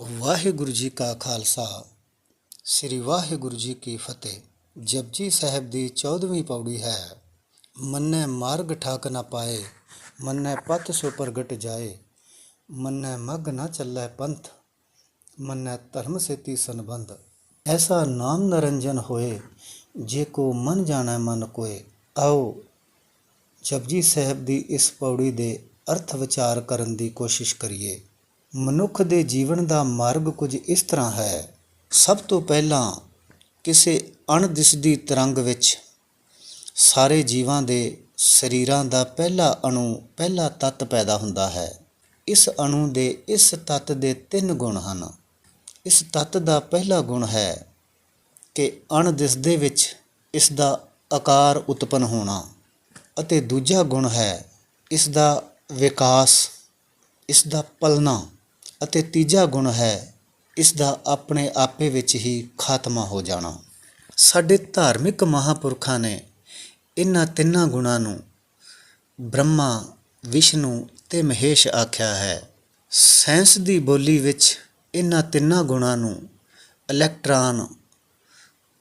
ਵਾਹਿਗੁਰੂ ਜੀ ਕਾ ਖਾਲਸਾ। ਸ੍ਰੀ ਵਾਹਿਗੁਰੂ ਜੀ ਕੀ ਫਤਿਹ। ਜਪਜੀ ਸਾਹਿਬ ਦੀ 14ਵੀਂ ਪੌੜੀ ਹੈ। ਮੰਨੈ ਮਾਰਗ ਠਾਕ ਨਾ ਪਾਏ, ਮੰਨੈ ਪਤ ਸੋ ਪ੍ਰਗਟ ਜਾਏ, ਮੰਨੈ ਮਗ ਨਾ ਚੱਲੈ ਪੰਥ, ਮੰਨੈ ਧਰਮ ਸੇਤੀ ਸੰਬੰਧ। ਐਸਾ ਨਾਮ ਨਰੰਜਨ ਹੋਏ, ਜੇ ਕੋ ਮਨ ਜਾਣੈ ਮਨ ਕੋਏ। ਆਓ, ਜਪਜੀ ਸਾਹਿਬ ਦੀ ਇਸ ਪੌੜੀ ਦੇ ਅਰਥ ਵਿਚਾਰ ਕਰਨ ਦੀ ਕੋਸ਼ਿਸ਼ ਕਰੀਏ। ਮਨੁੱਖ ਦੇ ਜੀਵਨ ਦਾ ਮਾਰਗ ਕੁਝ ਇਸ ਤਰ੍ਹਾਂ ਹੈ। ਸਭ ਤੋਂ ਪਹਿਲਾਂ ਕਿਸੇ ਅਣਦਿਸਦੀ ਤਰੰਗ ਵਿੱਚ ਸਾਰੇ ਜੀਵਾਂ ਦੇ ਸਰੀਰਾਂ ਦਾ ਪਹਿਲਾ ਅਣੂ ਪਹਿਲਾ ਤੱਤ ਪੈਦਾ ਹੁੰਦਾ ਹੈ। ਇਸ ਅਣੂ ਦੇ ਇਸ ਤੱਤ ਦੇ ਤਿੰਨ ਗੁਣ ਹਨ। ਇਸ ਤੱਤ ਦਾ ਪਹਿਲਾ ਗੁਣ ਹੈ ਕਿ ਅਣਦਿਸਦੇ ਵਿੱਚ ਇਸ ਦਾ ਆਕਾਰ ਉਤਪਨ ਹੋਣਾ ਅਤੇ ਦੂਜਾ ਗੁਣ ਹੈ ਇਸ ਦਾ ਵਿਕਾਸ ਇਸ ਦਾ ਪਲਣਾ। ਅਤੇ ਤੀਜਾ ਗੁਣ ਹੈ, ਇਸ ਦਾ ਆਪਣੇ ਆਪੇ ਵਿੱਚ ਹੀ ਖਾਤਮਾ ਹੋ ਜਾਣਾ। ਸਾਡੇ ਧਾਰਮਿਕ ਮਹਾਪੁਰਖਾਂ ਨੇ ਇਹਨਾਂ ਤਿੰਨਾਂ ਗੁਣਾਂ ਨੂੰ ਬ੍ਰਹਮਾ, ਵਿਸ਼ਨੂੰ ਤੇ ਮਹੇਸ਼ ਆਖਿਆ ਹੈ। ਸਾਇੰਸ ਦੀ ਬੋਲੀ ਵਿੱਚ ਇਹਨਾਂ ਤਿੰਨਾਂ ਗੁਣਾਂ ਨੂੰ ਇਲੈਕਟ੍ਰਾਨ,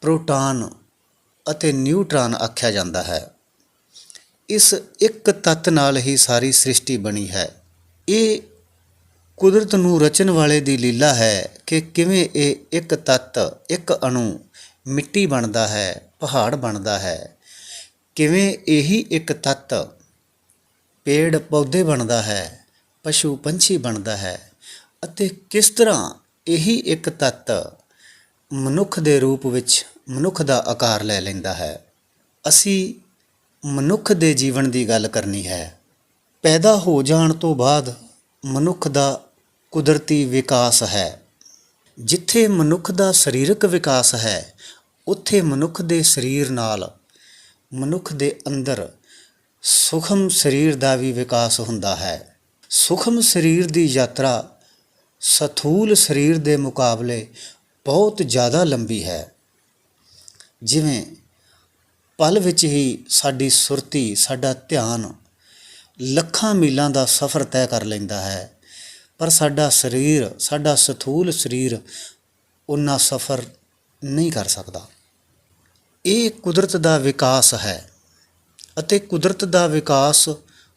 ਪ੍ਰੋਟਾਨ ਅਤੇ ਨਿਊਟ੍ਰਾਨ ਆਖਿਆ ਜਾਂਦਾ ਹੈ। ਇਸ ਇੱਕ ਤੱਤ ਨਾਲ ਹੀ ਸਾਰੀ ਸ੍ਰਿਸ਼ਟੀ ਬਣੀ ਹੈ। ਇਹ ਕੁਦਰਤ ਨੂੰ ਰਚਣ ਵਾਲੇ ਦੀ ਲੀਲਾ ਹੈ ਕਿ ਕਿਵੇਂ ਇਹ ਇੱਕ ਤੱਤ, ਇੱਕ ਅਣੂ ਮਿੱਟੀ ਬਣਦਾ ਹੈ, ਪਹਾੜ ਬਣਦਾ ਹੈ। ਕਿਵੇਂ ਇਹੀ ਇੱਕ ਤੱਤ ਪੇੜ, ਪੌਦੇ ਬਣਦਾ ਹੈ, ਪਸ਼ੂ, ਪੰਛੀ ਬਣਦਾ ਹੈ ਅਤੇ ਕਿਸ ਤਰ੍ਹਾਂ ਇਹੀ ਇੱਕ ਤੱਤ ਮਨੁੱਖ ਦੇ ਰੂਪ ਵਿੱਚ ਮਨੁੱਖ ਦਾ ਆਕਾਰ ਲੈ ਲੈਂਦਾ ਹੈ। ਅਸੀਂ ਮਨੁੱਖ ਦੇ ਜੀਵਨ ਦੀ ਗੱਲ ਕਰਨੀ ਹੈ। ਪੈਦਾ ਹੋ ਜਾਣ ਤੋਂ ਬਾਅਦ ਮਨੁੱਖ ਦਾ ਕੁਦਰਤੀ ਵਿਕਾਸ ਹੈ। ਜਿੱਥੇ ਮਨੁੱਖ ਦਾ ਸਰੀਰਕ ਵਿਕਾਸ ਹੈ, ਉੱਥੇ ਮਨੁੱਖ ਦੇ ਸਰੀਰ ਨਾਲ ਮਨੁੱਖ ਦੇ ਅੰਦਰ ਸੂਖਮ ਸਰੀਰ ਦਾ ਵੀ ਵਿਕਾਸ ਹੁੰਦਾ ਹੈ। ਸੂਖਮ ਸਰੀਰ ਦੀ ਯਾਤਰਾ ਸਥੂਲ ਸਰੀਰ ਦੇ ਮੁਕਾਬਲੇ ਬਹੁਤ ਜ਼ਿਆਦਾ ਲੰਬੀ ਹੈ। ਜਿਵੇਂ ਪਲ ਵਿੱਚ ਹੀ ਸਾਡੀ ਸੁਰਤੀ, ਸਾਡਾ ਧਿਆਨ ਲੱਖਾਂ ਮੀਲਾਂ ਦਾ ਸਫ਼ਰ ਤੈਅ ਕਰ ਲੈਂਦਾ ਹੈ। ਪਰ ਸਾਡਾ ਸਰੀਰ, ਸਾਡਾ ਸਥੂਲ ਸਰੀਰ ਉਨਾ ਸਫ਼ਰ ਨਹੀਂ ਕਰ ਸਕਦਾ। ਇਹ ਕੁਦਰਤ ਦਾ ਵਿਕਾਸ ਹੈ ਅਤੇ ਕੁਦਰਤ ਦਾ ਵਿਕਾਸ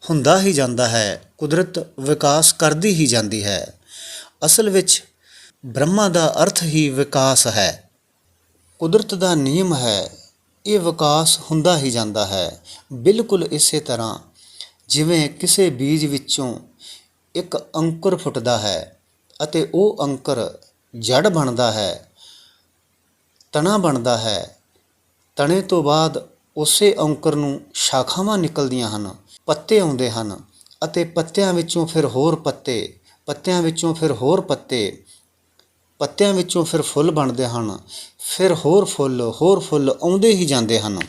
ਹੁੰਦਾ ਹੀ ਜਾਂਦਾ ਹੈ, ਕੁਦਰਤ ਵਿਕਾਸ ਕਰਦੀ ਹੀ ਜਾਂਦੀ ਹੈ। ਅਸਲ ਵਿੱਚ ਬ੍ਰਹਮਾ ਦਾ ਅਰਥ ਹੀ ਵਿਕਾਸ ਹੈ। ਕੁਦਰਤ ਦਾ ਨਿਯਮ ਹੈ, ਇਹ ਵਿਕਾਸ ਹੁੰਦਾ ਹੀ ਜਾਂਦਾ ਹੈ। ਬਿਲਕੁਲ ਇਸੇ ਤਰ੍ਹਾਂ ਜਿਵੇਂ ਕਿਸੇ ਬੀਜ ਵਿੱਚੋਂ ਇੱਕ ਅੰਕੁਰ ਫੁੱਟਦਾ ਹੈ ਅਤੇ ਉਹ ਅੰਕੁਰ ਜੜ ਬਣਦਾ ਹੈ ਤਣਾ ਬਣਦਾ ਹੈ। ਤਣੇ ਤੋਂ ਬਾਅਦ ਉਸੇ ਅੰਕੁਰ ਨੂੰ ਸ਼ਾਖਾਵਾਂ ਨਿਕਲਦੀਆਂ ਹਨ, ਪੱਤੇ ਆਉਂਦੇ ਹਨ ਅਤੇ ਪੱਤਿਆਂ ਵਿੱਚੋਂ ਫਿਰ ਹੋਰ ਪੱਤੇ, ਪੱਤਿਆਂ ਵਿੱਚੋਂ ਫਿਰ ਹੋਰ ਪੱਤੇ, ਪੱਤਿਆਂ ਵਿੱਚੋਂ ਫਿਰ ਫੁੱਲ ਬਣਦੇ ਹਨ, ਫਿਰ ਹੋਰ ਫੁੱਲ ਹੋਰ ਫੁੱਲ ਆਉਂਦੇ ਹੀ ਜਾਂਦੇ ਹਨ।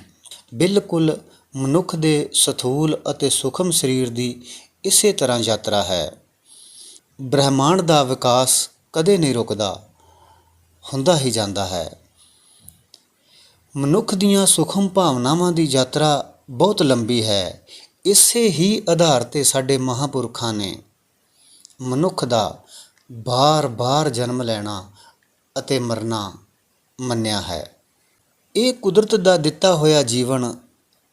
ਬਿਲਕੁਲ ਮਨੁੱਖ ਦੇ ਸਥੂਲ ਅਤੇ ਸੂਖਮ ਸਰੀਰ ਦੀ ਇਸੇ ਤਰ੍ਹਾਂ ਯਾਤਰਾ ਹੈ। ਬ੍ਰਹਿਮੰਡ ਦਾ ਵਿਕਾਸ ਕਦੇ ਨਹੀਂ ਰੁਕਦਾ, ਹੁੰਦਾ ਹੀ ਜਾਂਦਾ ਹੈ। ਮਨੁੱਖ ਦੀਆਂ ਸੂਖਮ ਭਾਵਨਾਵਾਂ ਦੀ ਯਾਤਰਾ ਬਹੁਤ ਲੰਬੀ ਹੈ। ਇਸੇ ਹੀ ਆਧਾਰ ਤੇ ਸਾਡੇ ਮਹਾਪੁਰਖਾਂ ਨੇ ਮਨੁੱਖ ਦਾ ਬਾਰ-ਬਾਰ ਜਨਮ ਲੈਣਾ ਅਤੇ ਮਰਨਾ ਮੰਨਿਆ ਹੈ। ਇਹ ਕੁਦਰਤ ਦਾ ਦਿੱਤਾ ਹੋਇਆ ਜੀਵਨ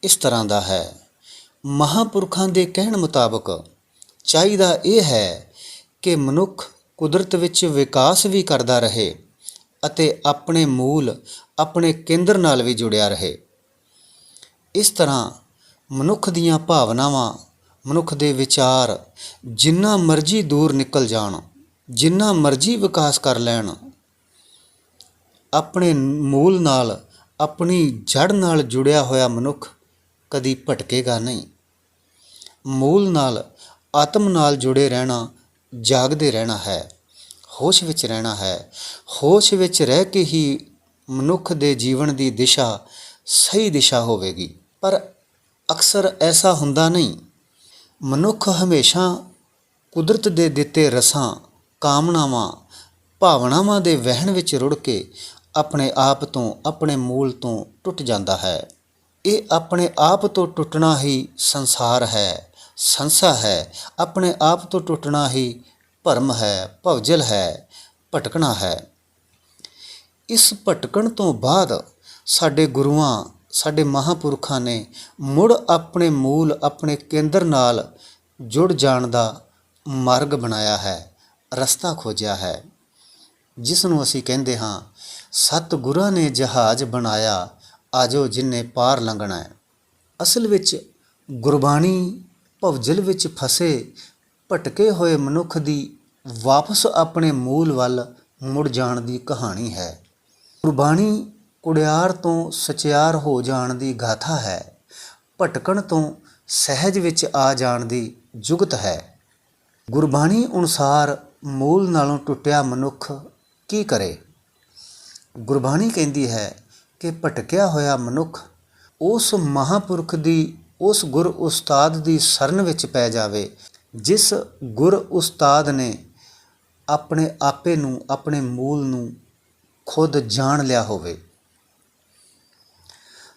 ਇਸ ਤਰ੍ਹਾਂ ਦਾ ਹੈ। ਮਹਾਪੁਰਖਾਂ ਦੇ ਕਹਿਣ ਮੁਤਾਬਕ ਚਾਹੀਦਾ ਇਹ ਹੈ ਕਿ ਮਨੁੱਖ ਕੁਦਰਤ ਵਿੱਚ ਵਿਕਾਸ ਵੀ ਕਰਦਾ ਰਹੇ ਅਤੇ ਆਪਣੇ ਮੂਲ, ਆਪਣੇ ਕੇਂਦਰ ਨਾਲ ਵੀ ਜੁੜਿਆ ਰਹੇ। ਇਸ ਤਰ੍ਹਾਂ ਮਨੁੱਖ ਦੀਆਂ ਭਾਵਨਾਵਾਂ, ਮਨੁੱਖ ਦੇ ਵਿਚਾਰ ਜਿੰਨਾ ਮਰਜ਼ੀ ਦੂਰ ਨਿਕਲ ਜਾਣ, ਜਿੰਨਾ ਮਰਜ਼ੀ ਵਿਕਾਸ ਕਰ ਲੈਣ, ਆਪਣੇ ਮੂਲ ਨਾਲ, ਆਪਣੀ ਜੜ ਨਾਲ ਜੁੜਿਆ ਹੋਇਆ ਮਨੁੱਖ ਕਦੀ ਭਟਕੇਗਾ ਨਹੀਂ। ਮੂਲ ਨਾਲ ਆਤਮ ਨਾਲ ਜੁੜੇ ਰਹਿਣਾ, ਜਾਗਦੇ ਰਹਿਣਾ ਹੈ। ਹੋਸ਼ ਵਿੱਚ ਰਹਿਣਾ ਹੈ। ਹੋਸ਼ ਵਿੱਚ ਰਹਿ ਕੇ ਹੀ ਮਨੁੱਖ ਦੇ ਜੀਵਨ ਦੀ ਦਿਸ਼ਾ ਸਹੀ ਦਿਸ਼ਾ ਹੋਵੇਗੀ। ਪਰ ਅਕਸਰ ਐਸਾ ਹੁੰਦਾ ਨਹੀਂ। ਮਨੁੱਖ ਹਮੇਸ਼ਾ ਕੁਦਰਤ ਦੇ ਦਿੱਤੇ ਰਸਾਂ, ਕਾਮਨਾਵਾਂ, ਭਾਵਨਾਵਾਂ ਦੇ ਵਹਿਣ ਵਿੱਚ ਰੁੜ ਕੇ ਆਪਣੇ ਆਪ ਤੋਂ ਆਪਣੇ ਮੂਲ ਤੋਂ ਟੁੱਟ ਜਾਂਦਾ ਹੈ। ਇਹ ਆਪਣੇ ਆਪ ਤੋਂ ਟੁੱਟਣਾ ਹੀ ਸੰਸਾਰ ਹੈ। ਸੰਸਾ ਹੈ। ਆਪਣੇ ਆਪ ਤੋਂ ਟੁੱਟਣਾ ਹੀ ਭਰਮ ਹੈ, ਭਵਜਲ ਹੈ, ਭਟਕਣਾ ਹੈ। ਇਸ ਭਟਕਣ ਤੋਂ ਬਾਅਦ ਸਾਡੇ ਗੁਰੂਆਂ, ਸਾਡੇ ਮਹਾਪੁਰਖਾਂ ਨੇ ਮੁੜ ਆਪਣੇ ਮੂਲ, ਆਪਣੇ ਕੇਂਦਰ ਨਾਲ ਜੁੜ ਜਾਣ ਦਾ ਮਾਰਗ ਬਣਾਇਆ ਹੈ, ਰਸਤਾ ਖੋਜਿਆ ਹੈ। ਜਿਸ ਨੂੰ ਅਸੀਂ ਕਹਿੰਦੇ ਹਾਂ ਸਤ ਗੁਰਾਂ ਨੇ ਜਹਾਜ਼ ਬਣਾਇਆ, ਆਜੋ ਜਿੰਨੇ ਪਾਰ ਲੰਘਣਾ ਹੈ। ਅਸਲ ਵਿੱਚ ਗੁਰਬਾਣੀ ਭਵਜਲ ਵਿੱਚ ਫਸੇ, ਭਟਕੇ ਹੋਏ ਮਨੁੱਖ ਦੀ ਵਾਪਸ ਆਪਣੇ ਮੂਲ ਵੱਲ ਮੁੜ ਜਾਣ ਦੀ ਕਹਾਣੀ ਹੈ। ਗੁਰਬਾਣੀ ਕੁੜਿਆਰ ਤੋਂ ਸਚਿਆਰ ਹੋ ਜਾਣ ਦੀ ਗਾਥਾ ਹੈ। ਭਟਕਣ ਤੋਂ ਸਹਿਜ ਵਿੱਚ ਆ ਜਾਣ ਦੀ ਜੁਗਤ ਹੈ। ਗੁਰਬਾਣੀ ਅਨੁਸਾਰ ਮੂਲ ਨਾਲੋਂ ਟੁੱਟਿਆ ਮਨੁੱਖ ਕੀ ਕਰੇ? ਗੁਰਬਾਣੀ ਕਹਿੰਦੀ ਹੈ ਕਿ ਭਟਕਿਆ ਹੋਇਆ ਮਨੁੱਖ ਉਸ ਮਹਾਪੁਰਖ ਦੀ ਉਸ ਗੁਰ ਉਸਤਾਦ ਦੀ ਸ਼ਰਨ ਵਿੱਚ ਪੈ ਜਾਵੇ, ਜਿਸ ਗੁਰ ਉਸਤਾਦ ਨੇ ਆਪਣੇ ਆਪੇ ਨੂੰ, ਆਪਣੇ ਮੂਲ ਨੂੰ ਖੁਦ ਜਾਣ ਲਿਆ ਹੋਵੇ।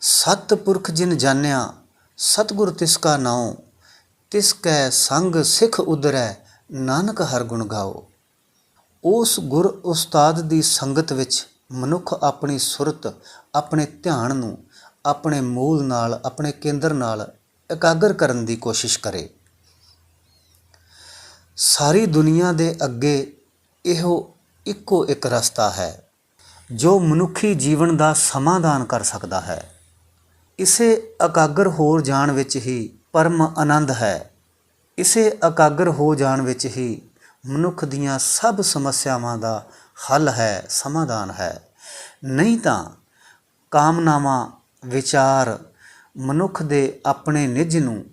ਸਤ ਪੁਰਖ ਜਿਨ ਜਾਣਿਆ, ਸਤਗੁਰ ਤਿਸ ਕਾ ਨਾਉ, ਤਿਸ ਕੈ ਸੰਗ ਸਿੱਖ ਉਦਰੈ, ਨਾਨਕ ਹਰ ਗੁਣ ਗਾਓ। ਉਸ ਗੁਰ ਉਸਤਾਦ ਦੀ ਸੰਗਤ ਵਿੱਚ ਮਨੁੱਖ ਆਪਣੀ ਸੁਰਤ, ਆਪਣੇ ਧਿਆਨ ਨੂੰ ਆਪਣੇ ਮੂਲ ਨਾਲ, ਆਪਣੇ ਕੇਂਦਰ ਨਾਲ ਇਕਾਗਰ ਕਰਨ ਦੀ ਕੋਸ਼ਿਸ਼ ਕਰੇ। ਸਾਰੀ ਦੁਨੀਆ ਦੇ ਅੱਗੇ ਇਹੋ ਇੱਕੋ ਇੱਕ ਰਸਤਾ ਹੈ, ਜੋ ਮਨੁੱਖੀ ਜੀਵਨ ਦਾ ਸਮਾਧਾਨ ਕਰ ਸਕਦਾ ਹੈ। ਇਸੇ ਇਕਾਗਰ ਹੋ ਜਾਣ ਵਿੱਚ ਹੀ ਪਰਮ ਆਨੰਦ ਹੈ। ਇਸੇ ਇਕਾਗਰ ਹੋ ਜਾਣ ਵਿੱਚ ਹੀ ਮਨੁੱਖ ਦੀਆਂ ਸਭ ਸਮੱਸਿਆਵਾਂ ਦਾ ਹੱਲ ਹੈ, ਸਮਾਧਾਨ ਹੈ। ਨਹੀਂ ਤਾਂ ਕਾਮਨਾਵਾਂ ਵਿਚਾਰ ਮਨੁੱਖ ਦੇ ਆਪਣੇ ਨਿੱਜ ਨੂੰ,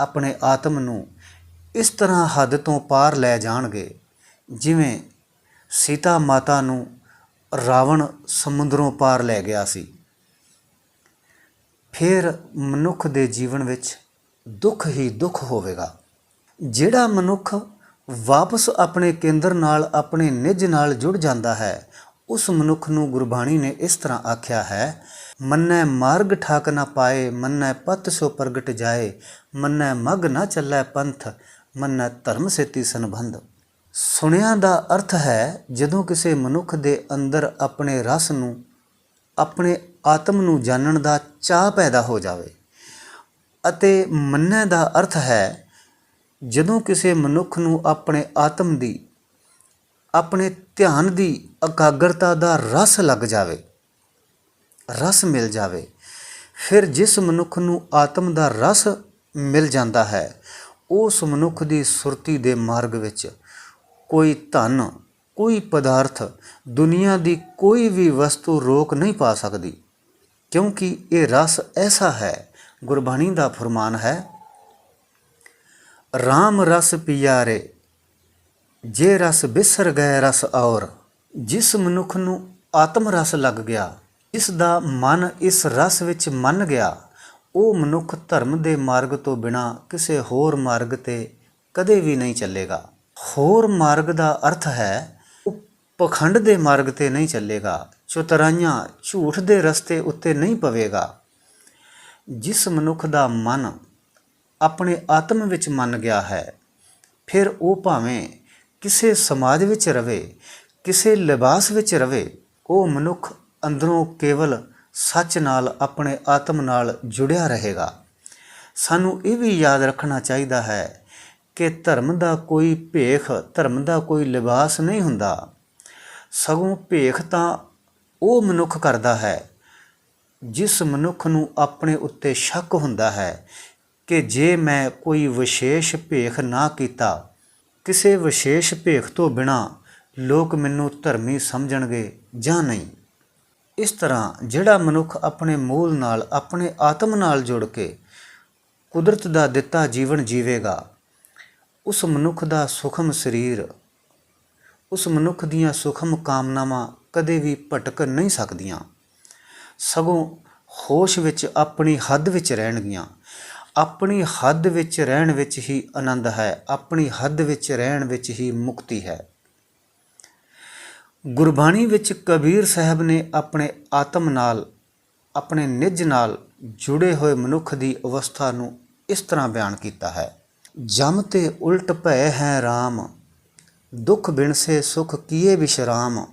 ਆਪਣੇ ਆਤਮ ਨੂੰ ਇਸ ਤਰ੍ਹਾਂ ਹੱਦ ਤੋਂ ਪਾਰ ਲੈ ਜਾਣਗੇ। ਜਿਵੇਂ ਸੀਤਾ ਮਾਤਾ ਨੂੰ ਰਾਵਣ ਸਮੁੰਦਰੋਂ ਪਾਰ ਲੈ ਗਿਆ ਸੀ। ਫਿਰ ਮਨੁੱਖ ਦੇ ਜੀਵਨ ਵਿੱਚ ਦੁੱਖ ਹੀ ਦੁੱਖ ਹੋਵੇਗਾ। ਜਿਹੜਾ ਮਨੁੱਖ ਵਾਪਸ ਆਪਣੇ ਕੇਂਦਰ ਨਾਲ, ਆਪਣੇ ਨਿੱਜ ਨਾਲ ਜੁੜ ਜਾਂਦਾ ਹੈ, ਉਸ ਮਨੁੱਖ ਨੂੰ ਗੁਰਬਾਣੀ ਨੇ ਇਸ ਤਰ੍ਹਾਂ ਆਖਿਆ ਹੈ ਮੰਨੈ ਮਾਰਗ ਠਾਕ ਨਾ ਪਾਏ, ਮੰਨੈ ਪਤ ਸੋ ਪ੍ਰਗਟ ਜਾਏ। ਮੰਨੈ ਮਗ ਨਾ ਚੱਲੈ ਪੰਥ, ਮੰਨੈ ਧਰਮ ਸੇਤੀ ਸੰਬੰਧ। ਸੁਣਿਆ ਦਾ ਅਰਥ ਹੈ, ਜਦੋਂ ਕਿਸੇ ਮਨੁੱਖ ਦੇ ਅੰਦਰ ਆਪਣੇ ਰਸ ਨੂੰ, ਆਪਣੇ ਆਤਮ ਨੂੰ ਜਾਣਨ ਦਾ ਚਾਹ ਪੈਦਾ ਹੋ ਜਾਵੇ। ਅਤੇ ਮੰਨੈ ਦਾ ਅਰਥ ਹੈ, ਜਦੋਂ ਕਿਸੇ ਮਨੁੱਖ ਨੂੰ ਆਪਣੇ ਆਤਮ ਦੀ, ਆਪਣੇ ਧਿਆਨ ਦੀ ਇਕਾਗਰਤਾ ਦਾ ਰਸ ਲੱਗ ਜਾਵੇ। ਰਸ ਮਿਲ ਜਾਵੇ। ਫਿਰ ਜਿਸ ਮਨੁੱਖ ਨੂੰ ਆਤਮ ਦਾ ਰਸ ਮਿਲ ਜਾਂਦਾ ਹੈ, ਉਸ ਮਨੁੱਖ ਦੀ ਸੁਰਤੀ ਦੇ ਮਾਰਗ ਵਿੱਚ ਕੋਈ ਧਨ, ਕੋਈ ਪਦਾਰਥ ਦੁਨੀਆ ਦੀ ਕੋਈ ਵੀ ਵਸਤੂ ਰੋਕ ਨਹੀਂ ਪਾ ਸਕਦੀ। ਕਿਉਂਕਿ ਇਹ ਰਸ ਐਸਾ ਹੈ, ਗੁਰਬਾਣੀ ਦਾ ਫਰਮਾਨ ਹੈ RAM ਰਸ ਪਿਆਰੇ, ਜੇ ਰਸ ਬਿਸਰ ਗਏ ਰਸ ਔਰ, ਜਿਸ ਮਨੁੱਖ ਨੂੰ ਆਤਮ ਰਸ ਲੱਗ ਗਿਆ ਇਸ ਦਾ ਮਨ ਇਸ ਰਸ ਵਿੱਚ ਮੰਨ ਗਿਆ। ਉਹ ਮਨੁੱਖ ਧਰਮ ਦੇ ਮਾਰਗ ਤੋਂ ਬਿਨਾ ਕਿਸੇ ਹੋਰ ਮਾਰਗ ਤੇ ਕਦੇ ਵੀ ਨਹੀਂ ਚੱਲੇਗਾ। ਹੋਰ ਮਾਰਗ ਦਾ ਅਰਥ ਹੈ ਉਹ ਪਖੰਡ ਦੇ ਮਾਰਗ ਤੇ ਨਹੀਂ ਚੱਲੇਗਾ, ਚੁਤਰਾਈਆਂ ਝੂਠ ਦੇ ਰਸਤੇ ਉੱਤੇ ਨਹੀਂ ਪਵੇਗਾ। ਜਿਸ ਮਨੁੱਖ ਦਾ ਮਨ ਆਪਣੇ ਆਤਮ ਵਿੱਚ ਮੰਨ ਗਿਆ ਹੈ, ਫਿਰ ਉਹ ਭਾਵੇਂ ਕਿਸੇ ਸਮਾਜ ਵਿੱਚ ਰਵੇ, ਕਿਸੇ ਲਿਬਾਸ ਵਿੱਚ ਰਵੇ, ਉਹ ਮਨੁੱਖ ਅੰਦਰੋਂ ਕੇਵਲ ਸੱਚ ਨਾਲ ਆਪਣੇ ਆਤਮ ਨਾਲ ਜੁੜਿਆ ਰਹੇਗਾ। ਸਾਨੂੰ ਇਹ ਵੀ ਯਾਦ ਰੱਖਣਾ ਚਾਹੀਦਾ ਹੈ ਕਿ ਧਰਮ ਦਾ ਕੋਈ ਭੇਖ, ਧਰਮ ਦਾ ਕੋਈ ਲਿਬਾਸ ਨਹੀਂ ਹੁੰਦਾ। ਸਗੋਂ ਭੇਖ ਤਾਂ ਉਹ ਮਨੁੱਖ ਕਰਦਾ ਹੈ, ਜਿਸ ਮਨੁੱਖ ਨੂੰ ਆਪਣੇ ਉੱਤੇ ਸ਼ੱਕ ਹੁੰਦਾ ਹੈ ਕਿ ਜੇ ਮੈਂ ਕੋਈ ਵਿਸ਼ੇਸ਼ ਭੇਖ ਨਾ ਕੀਤਾ, ਕਿਸੇ ਵਿਸ਼ੇਸ਼ ਭੇਖ ਤੋਂ ਬਿਨਾ ਲੋਕ ਮੈਨੂੰ ਧਰਮੀ ਸਮਝਣਗੇ ਜਾਂ ਨਹੀਂ। ਇਸ ਤਰ੍ਹਾਂ ਜਿਹੜਾ ਮਨੁੱਖ ਆਪਣੇ ਮੂਲ ਨਾਲ, ਆਪਣੇ ਆਤਮ ਨਾਲ ਜੁੜ ਕੇ ਕੁਦਰਤ ਦਾ ਦਿੱਤਾ ਜੀਵਨ ਜੀਵੇਗਾ, ਉਸ ਮਨੁੱਖ ਦਾ ਸੁਖਮ ਸਰੀਰ, ਉਸ ਮਨੁੱਖ ਦੀਆਂ ਸੁਖਮ ਕਾਮਨਾਵਾਂ ਕਦੇ ਵੀ ਭਟਕ ਨਹੀਂ ਸਕਦੀਆਂ। ਸਗੋਂ ਹੋਸ਼ ਵਿੱਚ ਆਪਣੀ ਹੱਦ ਵਿੱਚ ਰਹਿਣਗੀਆਂ। ਆਪਣੀ ਹੱਦ ਵਿੱਚ ਰਹਿਣ ਵਿੱਚ ਹੀ ਆਨੰਦ ਹੈ, ਆਪਣੀ ਹੱਦ ਵਿੱਚ ਰਹਿਣ ਵਿੱਚ ਹੀ ਮੁਕਤੀ ਹੈ। ਗੁਰਬਾਣੀ ਵਿੱਚ ਕਬੀਰ ਸਾਹਿਬ ਨੇ ਆਪਣੇ ਆਤਮ ਨਾਲ, ਆਪਣੇ ਨਿੱਜ ਨਾਲ ਜੁੜੇ ਹੋਏ ਮਨੁੱਖ ਦੀ ਅਵਸਥਾ ਨੂੰ ਇਸ ਤਰ੍ਹਾਂ ਬਿਆਨ ਕੀਤਾ ਹੈ। ਜਮ ਤੇ ਉਲਟ ਭੈ ਹੈ RAM ਦੁਖ ਬਿਨਸੇ ਸੁਖ ਕੀਏ ਵਿਸ਼ਰਾਮ।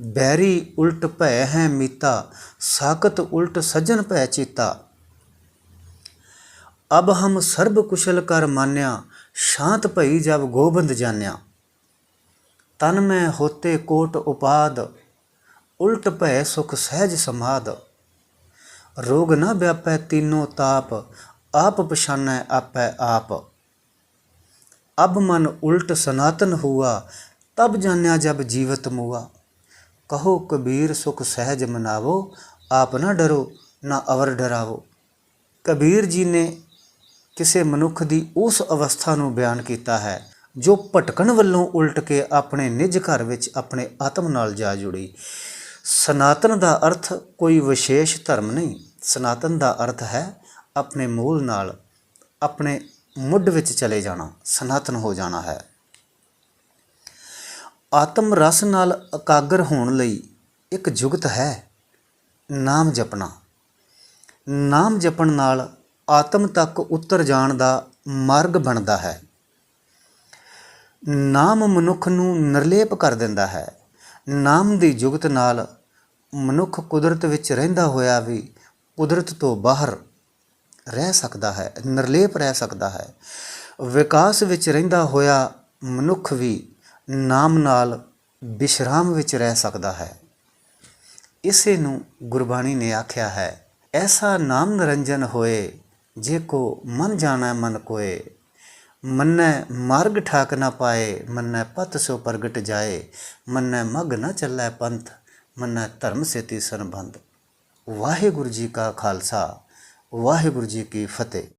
ਬੈਰੀ ਉਲਟ ਭੈ ਹੈ ਮੀਤਾ ਸਾਕਤ ਉਲਟ ਸਜਣ ਭੈ ਚੀਤਾ। ਅਬ ਹਮ ਸਰਬ ਕੁਸ਼ਲ ਕਰ ਮਾਨਿਆ, ਸ਼ਾਂਤ ਭਈ ਜਬ ਗੋਬਿੰਦ ਜਾਣਿਆ ਤਨ ਮੈਂ ਹੋਤੇ ਕੋਟ ਉਪਾਦ, ਉਲਟ ਭੈ ਸੁਖ ਸਹਿਜ ਸਮਾਦ। ਰੋਗ ਨਾ ਵਿਆਪੈ ਤੀਨੋ ਤਾਪ, ਆਪ ਪਛਾਨੈ ਆਪੈ ਆਪ। ਅਬ ਮਨ ਉਲਟ ਸਨਾਤਨ ਹੁਆ, ਤਬ ਜਾਣਿਆ ਜਬ ਜੀਵਤ ਮੁਆ। ਕਹੋ ਕਬੀਰ ਸੁਖ ਸਹਿਜ ਮਨਾਵੋ, ਆਪ ਨਾ ਡਰੋ, ਨਾ ਅਵਰ ਡਰਾਵੋ। ਕਬੀਰ ਜੀ ਨੇ ਕਿਸੇ ਮਨੁੱਖ ਦੀ ਉਸ ਅਵਸਥਾ ਨੂੰ ਬਿਆਨ ਕੀਤਾ ਹੈ ਜੋ ਭਟਕਣ ਵੱਲੋਂ ਉਲਟ ਕੇ ਆਪਣੇ ਨਿੱਜ ਘਰ ਵਿੱਚ ਆਪਣੇ ਆਤਮ ਨਾਲ ਜਾ ਜੁੜੀ। ਸਨਾਤਨ ਦਾ ਅਰਥ ਕੋਈ ਵਿਸ਼ੇਸ਼ ਧਰਮ ਨਹੀਂ। ਸਨਾਤਨ ਦਾ ਅਰਥ ਹੈ ਆਪਣੇ ਮੂਲ ਨਾਲ ਆਪਣੇ ਮੁੱਢ ਵਿੱਚ ਚਲੇ ਜਾਣਾ, ਸਨਾਤਨ ਹੋ ਜਾਣਾ ਹੈ। ਆਤਮ ਰਸ ਨਾਲ ਇਕਾਗਰ ਹੋਣ ਲਈ ਇੱਕ ਜੁਗਤ ਹੈ, ਨਾਮ ਜਪਣਾ। ਨਾਮ ਜਪਣ ਨਾਲ ਆਤਮ ਤੱਕ ਉਤਰ ਜਾਣ ਦਾ ਮਾਰਗ ਬਣਦਾ ਹੈ। ਨਾਮ ਮਨੁੱਖ ਨੂੰ ਨਿਰਲੇਪ ਕਰ ਦਿੰਦਾ ਹੈ। ਨਾਮ ਦੀ ਜੁਗਤ ਨਾਲ ਮਨੁੱਖ ਕੁਦਰਤ ਵਿੱਚ ਰਹਿੰਦਾ ਹੋਇਆ ਵੀ ਕੁਦਰਤ ਤੋਂ ਬਾਹਰ ਰਹਿ ਸਕਦਾ ਹੈ, ਨਿਰਲੇਪ ਰਹਿ ਸਕਦਾ ਹੈ। ਵਿਕਾਸ ਵਿੱਚ ਰਹਿੰਦਾ ਹੋਇਆ ਮਨੁੱਖ ਵੀ ਨਾਮ ਨਾਲ ਵਿਸ਼ਰਾਮ ਵਿੱਚ ਰਹਿ ਸਕਦਾ ਹੈ। ਇਸੇ ਨੂੰ ਗੁਰਬਾਣੀ ਨੇ ਆਖਿਆ ਹੈ, ਐਸਾ ਨਾਮ ਨਿਰੰਜਨ ਹੋਏ, ਜੇ ਕੋ ਮਨ ਜਾਣਾ ਮਨ ਕੋਏ। ਮੰਨੈ ਮਾਰਗ ਠਾਕ ਨਾ ਪਾਏ, ਮੰਨੈ ਪਤ ਸੋ ਪ੍ਰਗਟ ਜਾਏ, ਮੰਨੈ ਮਗ ਨਾ ਚੱਲੈ ਪੰਥ, ਮੰਨੈ ਧਰਮ ਸੇਤੀ ਸੰਬੰਧ। ਵਾਹਿਗੁਰੂ ਜੀ ਕਾ ਖਾਲਸਾ, ਵਾਹਿਗੁਰੂ ਜੀ ਕੀ ਫਤਿਹ।